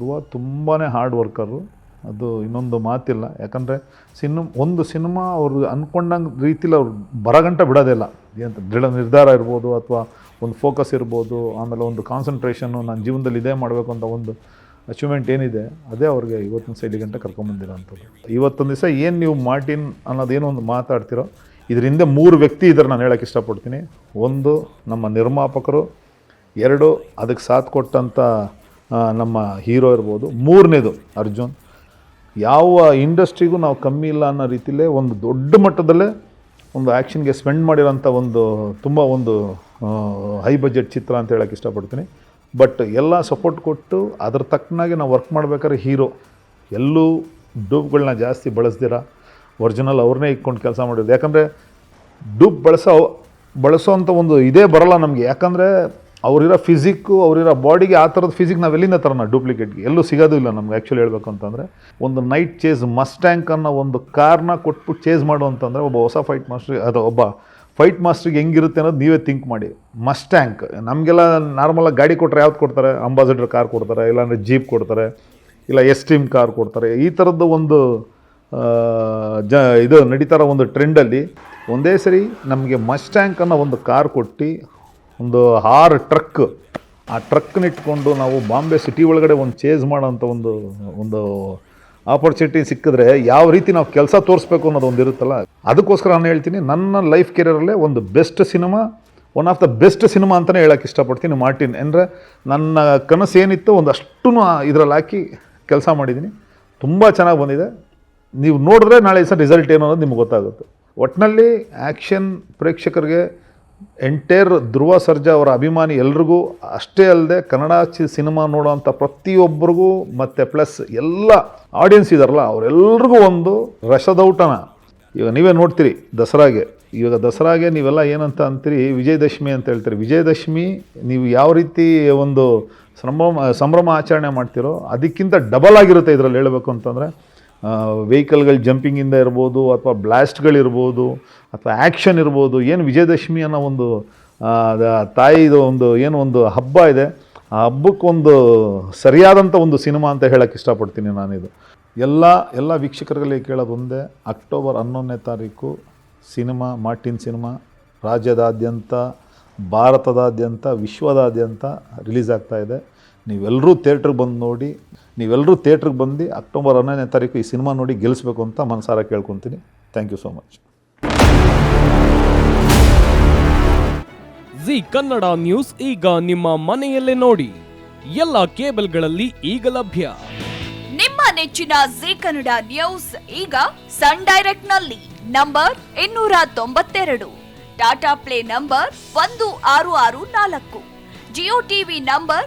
ಧ್ರುವ ತುಂಬಾ hard worker ಅದು ಇನ್ನೊಂದು ಮಾತಿಲ್ಲ. ಯಾಕಂದರೆ ಸಿನಿಮ್, ಒಂದು ಸಿನಿಮಾ ಅವರು ಅಂದ್ಕೊಂಡಂಗೆ ರೀತಿಲಿ ಅವ್ರು ಬರಗಂಟ ಬಿಡೋದಿಲ್ಲ. ಏನಂತ ದೃಢ ನಿರ್ಧಾರ ಇರ್ಬೋದು ಅಥವಾ ಒಂದು ಫೋಕಸ್ ಇರ್ಬೋದು, ಆಮೇಲೆ ಒಂದು ಕಾನ್ಸಂಟ್ರೇಷನ್ನು ನನ್ನ ಜೀವನದಲ್ಲಿ ಇದೇ ಮಾಡಬೇಕು ಅಂತ ಒಂದು ಅಚೀವ್ಮೆಂಟ್ ಏನಿದೆ, ಅದೇ ಅವ್ರಿಗೆ ಇವತ್ತಿನ ಸೈಡಿ ಗಂಟೆ ಕರ್ಕೊಂಬಂದಿರೋ ಅಂಥದ್ದು ಇವತ್ತೊಂದು ದಿವಸ ಏನು ನೀವು ಮಾರ್ಟಿನ್ ಅನ್ನೋದೇನೋ ಒಂದು ಮಾತಾಡ್ತಿರೋ ಇದರಿಂದ ಮೂರು ವ್ಯಕ್ತಿ ಇದ್ದಾರೆ ನಾನು ಹೇಳೋಕ್ಕೆ ಇಷ್ಟಪಡ್ತೀನಿ. ಒಂದು ನಮ್ಮ ನಿರ್ಮಾಪಕರು, ಎರಡು ಅದಕ್ಕೆ ಸಾಥ್ ಕೊಟ್ಟಂಥ ನಮ್ಮ ಹೀರೋ ಇರ್ಬೋದು. ಮೂರನೇದು ಅರ್ಜುನ್. ಯಾವ ಇಂಡಸ್ಟ್ರಿಗೂ ನಾವು ಕಮ್ಮಿ ಇಲ್ಲ ಅನ್ನೋ ರೀತಿಲೇ ಒಂದು ದೊಡ್ಡ ಮಟ್ಟದಲ್ಲೇ ಒಂದು ಆ್ಯಕ್ಷನ್ಗೆ ಸ್ಪೆಂಡ್ ಮಾಡಿರೋಂಥ ಒಂದು ತುಂಬ ಒಂದು ಹೈ ಬಜೆಟ್ ಚಿತ್ರ ಅಂತ ಹೇಳೋಕ್ಕೆ ಇಷ್ಟಪಡ್ತೀನಿ. ಬಟ್ ಎಲ್ಲ ಸಪೋರ್ಟ್ ಕೊಟ್ಟು ಅದ್ರ ತಕ್ಕನಾಗಿ ನಾವು ವರ್ಕ್ ಮಾಡ್ಬೇಕಾದ್ರೆ ಹೀರೋ. ಎಲ್ಲೂ ಡೂಬ್ಗಳನ್ನ ಜಾಸ್ತಿ ಬಳಸ್ದಿರ. ಒರಿಜಿನಲ್ ಅವ್ರನ್ನೇ ಇಟ್ಕೊಂಡು ಕೆಲಸ ಮಾಡಿರೋದು. ಯಾಕಂದರೆ ಡೂಬ್ ಬಳಸೋ ಬಳಸೋವಂಥ ಒಂದು ಇದೇ ಬರಲ್ಲ ನಮಗೆ. ಯಾಕಂದರೆ ಅವರಿರೋ ಫಿಸಿಕ್ಕು ಅವರಿರೋ ಬಾಡಿಗೆ ಆ ಥರದ ಫಿಸಿಕ್ ನಾವು ಎಲ್ಲಿಂದ ತರೋಣ? ಡೂಪ್ಲಿಕೇಟ್ಗೆ ಎಲ್ಲೂ ಸಿಗೋದು ಇಲ್ಲ ನಮ್ಗೆ ಆ್ಯಕ್ಚುಲಿ ಹೇಳ್ಬೇಕು ಅಂತಂದರೆ. ಒಂದು ನೈಟ್ ಚೇಸ್ ಮಸ್ಟ್ಯಾಂಕ್ ಅನ್ನೋ ಒಂದು ಕಾರ್ನ ಕೊಟ್ಬಿಟ್ಟು ಚೇಸ್ ಮಾಡು ಅಂತಂದರೆ ಒಬ್ಬ ಹೊಸ ಫೈಟ್ ಮಾಸ್ಟ್ರಿಗೆ ಅದು ಒಬ್ಬ ಫೈಟ್ ಮಾಸ್ಟ್ರಿಗೆ ಹೆಂಗಿರುತ್ತೆ ಅನ್ನೋದು ನೀವೇ ಥಿಂಕ್ ಮಾಡಿ. ಮಸ್ಟ್ಯಾಂಕ್ ನಮಗೆಲ್ಲ ನಾರ್ಮಲಾಗಿ ಗಾಡಿ ಕೊಟ್ಟರೆ ಯಾವ್ದು ಕೊಡ್ತಾರೆ? ಅಂಬಾಸಿಡರ್ ಕಾರ್ ಕೊಡ್ತಾರೆ, ಇಲ್ಲಾಂದರೆ ಜೀಪ್ ಕೊಡ್ತಾರೆ, ಇಲ್ಲ ಎಸ್ ಟೀಮ್ ಕಾರ್ ಕೊಡ್ತಾರೆ. ಈ ಥರದ್ದು ಒಂದು ಜ, ಇದು ನಡೀತಾರ ಒಂದು ಟ್ರೆಂಡಲ್ಲಿ ಒಂದೇ ಸರಿ ನಮಗೆ ಮಸ್ಟ್ಯಾಂಕ್ ಅನ್ನೋ ಒಂದು ಕಾರ್ ಕೊಟ್ಟು ಒಂದು ಆರು ಟ್ರಕ್ ಆ ಟ್ರಕ್ನ ಇಟ್ಕೊಂಡು ನಾವು ಬಾಂಬೆ ಸಿಟಿ ಒಳಗಡೆ ಒಂದು ಚೇಸ್ ಮಾಡೋಂಥ ಒಂದು ಒಂದು ಆಪರ್ಚುನಿಟಿ ಸಿಕ್ಕಿದ್ರೆ ಯಾವ ರೀತಿ ನಾವು ಕೆಲಸ ತೋರಿಸ್ಬೇಕು ಅನ್ನೋದು ಒಂದು ಇರುತ್ತಲ್ಲ? ಅದಕ್ಕೋಸ್ಕರ ನಾನು ಹೇಳ್ತೀನಿ, ನನ್ನ ಲೈಫ್ ಕೆರಿಯರಲ್ಲೇ ಒಂದು best cinema one of the best cinema ಅಂತಲೇ ಹೇಳೋಕ್ಕೆ ಇಷ್ಟಪಡ್ತೀನಿ ಮಾರ್ಟಿನ್. ಅಂದರೆ ನನ್ನ ಕನಸು ಏನಿತ್ತು ಒಂದಷ್ಟು ಇದರಲ್ಲಿ ಹಾಕಿ ಕೆಲಸ ಮಾಡಿದ್ದೀನಿ. ತುಂಬ ಚೆನ್ನಾಗಿ ಬಂದಿದೆ. ನೀವು ನೋಡಿದ್ರೆ ನಾಳೆ ದಿವಸ ರಿಸಲ್ಟ್ ಏನು ಅನ್ನೋದು ನಿಮ್ಗೆ ಗೊತ್ತಾಗುತ್ತೆ. ಒಟ್ಟಿನಲ್ಲಿ ಆ್ಯಕ್ಷನ್ ಪ್ರೇಕ್ಷಕರಿಗೆ ಎಂಟೈರ್ ಧ್ರುವ ಸರ್ಜಾ ಅವರ ಅಭಿಮಾನಿ ಎಲ್ರಿಗೂ, ಅಷ್ಟೇ ಅಲ್ಲದೆ ಕನ್ನಡ ಚಿ ಸಿನಿಮಾ ನೋಡೋವಂಥ ಪ್ರತಿಯೊಬ್ಬರಿಗೂ ಮತ್ತು ಪ್ಲಸ್ ಎಲ್ಲ ಆಡಿಯನ್ಸ್ ಇದಾರಲ್ಲ, ಅವರೆಲ್ರಿಗೂ ಒಂದು ರಸದೌಟನ ಈಗ ನೀವೇ ನೋಡ್ತೀರಿ ದಸರಾಗೆ. ಇವಾಗ ದಸರಾಗೆ ನೀವೆಲ್ಲ ಏನಂತ ಅಂತೀರಿ, ವಿಜಯದಶಮಿ ಅಂತ ಹೇಳ್ತೀರಿ. ವಿಜಯದಶಮಿ ನೀವು ಯಾವ ರೀತಿ ಒಂದು ಸಂಭ್ರಮ ಸಂಭ್ರಮ ಆಚರಣೆ ಮಾಡ್ತೀರೋ, ಅದಕ್ಕಿಂತ ಡಬಲ್ ಆಗಿರುತ್ತೆ ಇದರಲ್ಲಿ ಹೇಳಬೇಕು ಅಂತಂದರೆ ವೆಹಿಕಲ್ಗಳು ಜಂಪಿಂಗಿಂದ ಇರ್ಬೋದು ಅಥವಾ ಬ್ಲಾಸ್ಟ್ಗಳಿರ್ಬೋದು ಅಥವಾ ಆ್ಯಕ್ಷನ್ ಇರ್ಬೋದು, ಏನು ವಿಜಯದಶಮಿ ಅನ್ನೋ ಒಂದು ತಾಯಿದು ಒಂದು, ಏನು ಒಂದು ಹಬ್ಬ ಇದೆ, ಆ ಹಬ್ಬಕ್ಕೊಂದು ಸರಿಯಾದಂಥ ಒಂದು ಸಿನಿಮಾ ಅಂತ ಹೇಳೋಕ್ಕೆ ಇಷ್ಟಪಡ್ತೀನಿ ನಾನಿದು. ಎಲ್ಲ ಎಲ್ಲ ವೀಕ್ಷಕರಲ್ಲಿ ಕೇಳೋದು ಒಂದೇ, ಅಕ್ಟೋಬರ್ ಹನ್ನೊಂದನೇ ತಾರೀಕು ಸಿನಿಮಾ, ಮಾರ್ಟಿನ್ ಸಿನಿಮಾ, ರಾಜ್ಯದಾದ್ಯಂತ, ಭಾರತದಾದ್ಯಂತ, ವಿಶ್ವದಾದ್ಯಂತ ರಿಲೀಸ್ ಆಗ್ತಾ ಇದೆ. ನೀವೆಲ್ಲರೂ ಥಿಯೇಟ್ರಿಗೆ ಬಂದು ನೋಡಿ ನೀವೆಲ್ಲರೂ ಥಿಯೇಟ್ರಿಗೆ ಬಂದು ಅಕ್ಟೋಬರ್ ಹನ್ನೊಂದನೇ ತಾರೀಕು ಈ ಸಿನಿಮಾ ನೋಡಿ ಗೆಲ್ಲಿಸ್ಬೇಕು ಅಂತ ಮನಸಾರ ಕೇಳ್ಕೊತೀನಿ. Thank you so much Zee Kannada news ಈಗ ನಿಮ್ಮ ಮನೆಯಲ್ಲೇ ನೋಡಿ. ಎಲ್ಲ ಕೇಬಲ್ಗಳಲ್ಲಿ ಈಗ ಲಭ್ಯ. ನಿಮ್ಮ ನೆಚ್ಚಿನ ಜಿ ಕನ್ನಡ ನ್ಯೂಸ್ ಈಗ ಸನ್ ಡೈರೆಕ್ಟ್ನಲ್ಲಿ ನಂಬರ್ ಇನ್ನೂರ ತೊಂಬತ್ತೆರಡು ಟಾಟಾ ಪ್ಲೇ ನಂಬರ್ ಒಂದು ಆರು ಆರು ನಾಲ್ಕು ಜಿಯೋ ಟಿವಿ ನಂಬರ್